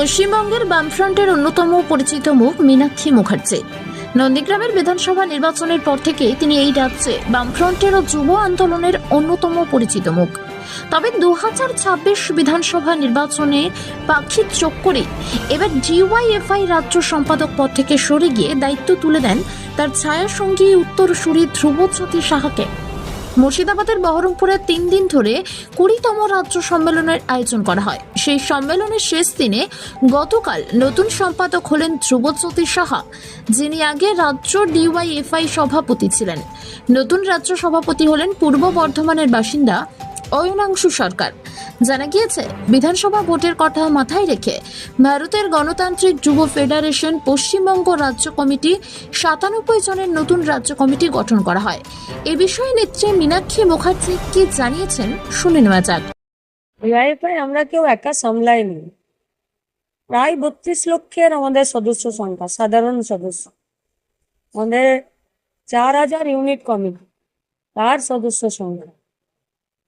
পশ্চিমবঙ্গের বামফ্রন্টের অন্যতম পরিচিত মুখ মীনাক্ষী মুখার্জি। নন্দীগ্রামের বিধানসভা নির্বাচনের পর থেকে তিনি এই রাজ্যে বামফ্রন্টের ও যুব আন্দোলনের অন্যতম পরিচিত মুখ। তবে দু বিধানসভা নির্বাচনে পাখির চোখ করে এবার ডিওয়াইএফআই রাজ্য সম্পাদক পদ থেকে সরে গিয়ে দায়িত্ব তুলে দেন তার ছায়াসঙ্গী উত্তরসূরি ধ্রুবজ্যোতি সাহাকে। মুর্শিদাবাদের বহরমপুরে তিন দিন ধরে কুড়িতম রাজ্য সম্মেলনের আয়োজন করা হয়। সেই সম্মেলনের শেষ দিনে গতকাল নতুন সম্পাদক হলেন ধ্রুবজ্যোতি সাহা, যিনি আগে রাজ্য ডিওয়াইএফআই সভাপতি ছিলেন। নতুন রাজ্য সভাপতি হলেন পূর্ব বর্ধমানের বাসিন্দা অয়নাংশু সরকার। জানা গিয়েছে, বিধানসভা ভোটের কথা মাথায় রেখে ভারতের গণতান্ত্রিক যুব ফেডারেশন পশ্চিমবঙ্গ রাজ্য কমিটি সাতানব্বই জনের নতুন রাজ্য কমিটি গঠন করা হয়। এ বিষয়ে নেত্রী মীনাক্ষী মুখার্জি কি জানিয়েছেন, শুনে নেওয়া যাক। আমরা কেউ একা সামলাইনি। প্রায় বত্রিশ লক্ষের আমাদের সদস্য সংখ্যা, সাধারণ সদস্য। আমাদের চার হাজার ইউনিট কমিটি, তার সদস্য সংখ্যা।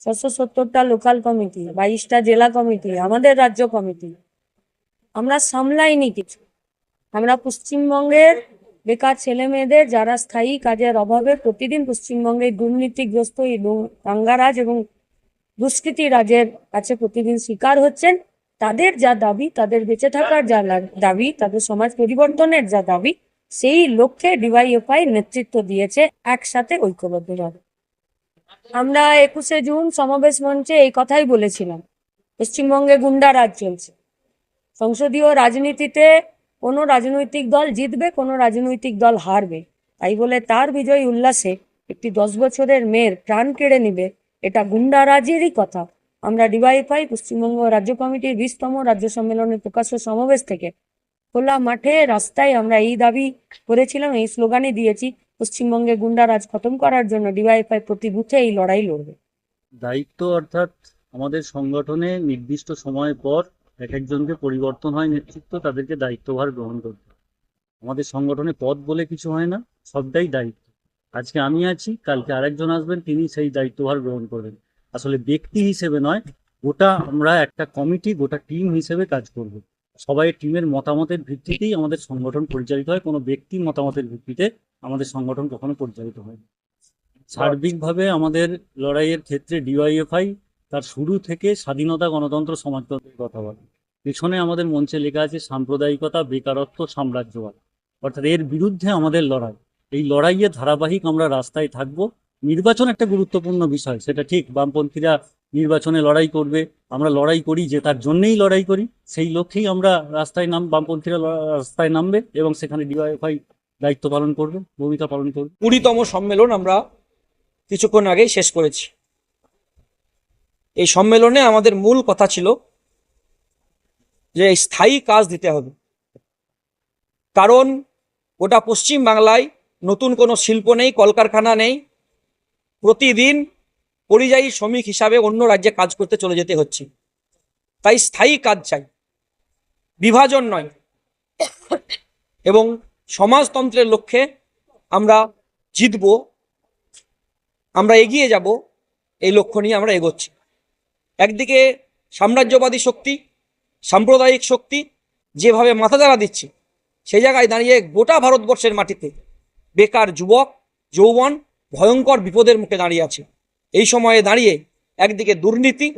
ছশো সত্তরটা লোকাল কমিটি বাইশটা জেলা কমিটি আমাদের রাজ্য কমিটি আমরা সামলাইনি কিছু। আমরা পশ্চিমবঙ্গের বেকার ছেলে মেয়েদের যারা স্থায়ী কাজের অভাবে প্রতিদিন পশ্চিমবঙ্গে দুর্নীতিগ্রস্ত এবং দাঙ্গারাজ এবং দুষ্কৃতী রাজের কাছে প্রতিদিন শিকার হচ্ছেন, তাদের যা দাবি, তাদের বেঁচে থাকার যা দাবি, তাদের সমাজ পরিবর্তনের যা দাবি, সেই লক্ষ্যে ডিওয়াইএফআই নেতৃত্ব দিয়েছে একসাথে ঐক্যবদ্ধভাবে। আমরা একুশে জুন সমাবেশ মঞ্চে এই কথাই বলেছিলাম। পশ্চিমবঙ্গে গুন্ডা রাজ চলছে। সংসদীয় রাজনীতিতে কোনো রাজনৈতিক দল জিতবে, কোনো রাজনৈতিক দল হারবে। তাই বলে তার বিজয় উল্লাসে একটি দশ বছরের মেয়ের প্রাণ কেড়ে নিবে, এটা গুন্ডারাজেরই কথা। আমরা ডিওয়াইফাই, পশ্চিমবঙ্গ রাজ্য কমিটির বিশতম রাজ্য সম্মেলনের প্রকাশ্য সমাবেশ থেকে খোলা মাঠে রাস্তায় আমরা এই দাবি করেছিলাম, এই স্লোগানই দিয়েছি। পশ্চিমবঙ্গে গুন্ডারাজ খতম করার জন্য ডিওয়াইফাই প্রতি বুথে এই লড়াই লড়বে। দায়িত্ব অর্থাৎ আমাদের সংগঠনে নির্দিষ্ট সময় পর এক একজনকে পরিবর্তন হয় নেতৃত্ব, তাদেরকে দায়িত্বভার গ্রহণ করতে আমাদের সংগঠনে পদ বলে কিছু হয় না, সবটাই দায়িত্ব। আজকে আমি আছি, কালকে আরেকজন আসবেন, তিনি সেই দায়িত্বভার গ্রহণ করবেন। আসলে ব্যক্তি হিসেবে নয়, গোটা আমরা একটা কমিটি, গোটা টিম হিসেবে কাজ করব। সবাই টিমের মতামতের ভিত্তিতেই আমাদের সংগঠন পরিচালিত হয়। কোনো ব্যক্তির মতামতের ভিত্তিতে আমাদের সংগঠন কখনো পরিচালিত হয় সার্বিকভাবে আমাদের লড়াইয়ের ক্ষেত্রে ডিওয়াইএফআই তার শুরু থেকে স্বাধীনতা গণতন্ত্র সমাজতন্ত্রের কথা বলে। পেছনে আমাদের মঞ্চে লেখা আছে, সাম্প্রদায়িকতা, বেকারত্ব, সাম্রাজ্যবাদ। অর্থাৎ এর বিরুদ্ধে আমাদের লড়াই। এই লড়াইয়ে ধারাবাহিক আমরা রাস্তায় থাকব। নির্বাচন একটা গুরুত্বপূর্ণ বিষয়, সেটা ঠিক বামপন্থীরা নির্বাচনে লড়াই করবে, আমরা লড়াই করি, যে তার জন্যেই লড়াই করি, সেই লক্ষ্যেই আমরা রাস্তায় নাম, বামপন্থীরা রাস্তায় নামবে এবং সেখানে ডিওয়াইএফআই দায়িত্ব পালন করবে, ভূমিকা পালন করবে। কুড়িতম সম্মেলন আমরা কিছুক্ষণ আগেই শেষ করেছি। এই সম্মেলনে আমাদের মূল কথা ছিল যে স্থায়ী কাজ দিতে হবে। কারণ গোটা পশ্চিম বাংলায় নতুন কোনো শিল্প নেই, কলকারখানা নেই, প্রতিদিন পরিযায়ী শ্রমিক হিসাবে অন্য রাজ্যে কাজ করতে চলে যেতে হচ্ছে। তাই স্থায়ী কাজ চাই। বিভাজন নয়। এবং সমাজতন্ত্রের লক্ষ্যে আমরা জিতব, আমরা এগিয়ে যাব, এই লক্ষ্য নিয়ে আমরা এগোচ্ছি। একদিকে সাম্রাজ্যবাদী শক্তি, সাম্প্রদায়িক শক্তি যেভাবে মাথা দ্বারা দিচ্ছে সেই জায়গায় দাঁড়িয়ে গোটা ভারতবর্ষের মাটিতে বেকার যুবক, যৌবন ভয়ঙ্কর বিপদের মুখে দাঁড়িয়ে আছে। এই সময়ে দাঁড়িয়ে একদিকে দুর্নীতি,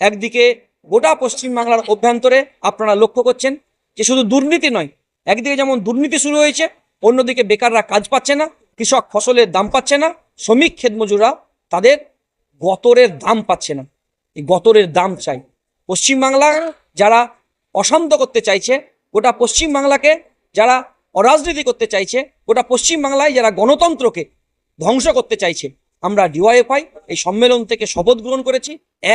একদিকে গোটা পশ্চিমবাংলার অভ্যন্তরে আপনারা লক্ষ্য করছেন যে শুধু দুর্নীতি নয়, একদিকে যেমন দুর্নীতি শুরু হয়েছে, অন্যদিকে বেকাররা কাজ পাচ্ছে না, কৃষক ফসলের দাম পাচ্ছে না, শ্রমিক ক্ষেতমজুরা তাদের গতরের দাম পাচ্ছে না। এই গতরের দাম চাই। পশ্চিমবাংলা যারা অশান্ত করতে চাইছে, গোটা পশ্চিমবাংলাকে যারা অরাজনীতি করতে চাইছে, গোটা পশ্চিমবাংলায় যারা গণতন্ত্রকে ধ্বংস করতে চাইছে আমরা ডিওয়াইএফআই এই সম্মেলন থেকে শপথ গ্রহণ করেছি।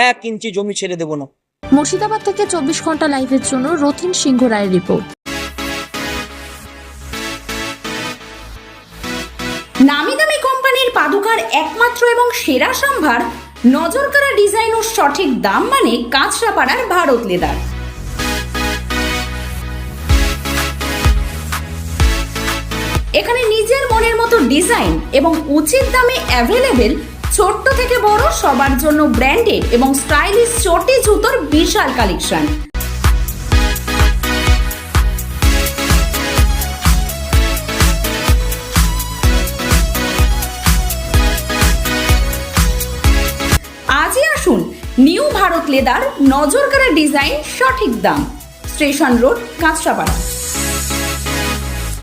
এক ইঞ্চি জমি ছেড়ে দেব না। মুর্শিদাবাদ থেকে চব্বিশ ঘণ্টা লাইভের জন্য রথিন সিংহ রায়ের রিপোর্ট। নামি দামি কোম্পানির পাদুকার একমাত্র এবং সেরা সম্ভার নজরকাড়া ডিজাইন ও সঠিক দাম মানে কাঁচরাপাড়ার ভারত লেদার। এখানে নিজের মনের মতো ডিজাইন এবং উচিত দামে অ্যাভেলেবেল, ছোট্ট থেকে বড়, সবার জন্য ব্র্যান্ডেড এবং স্টাইলিশ চটি জুতোর বিশাল কালেকশন। আজই আসুন নিউ ভারত লেদার নজর কারা ডিজাইন সঠিক দাম। Station road, Kanchrapara.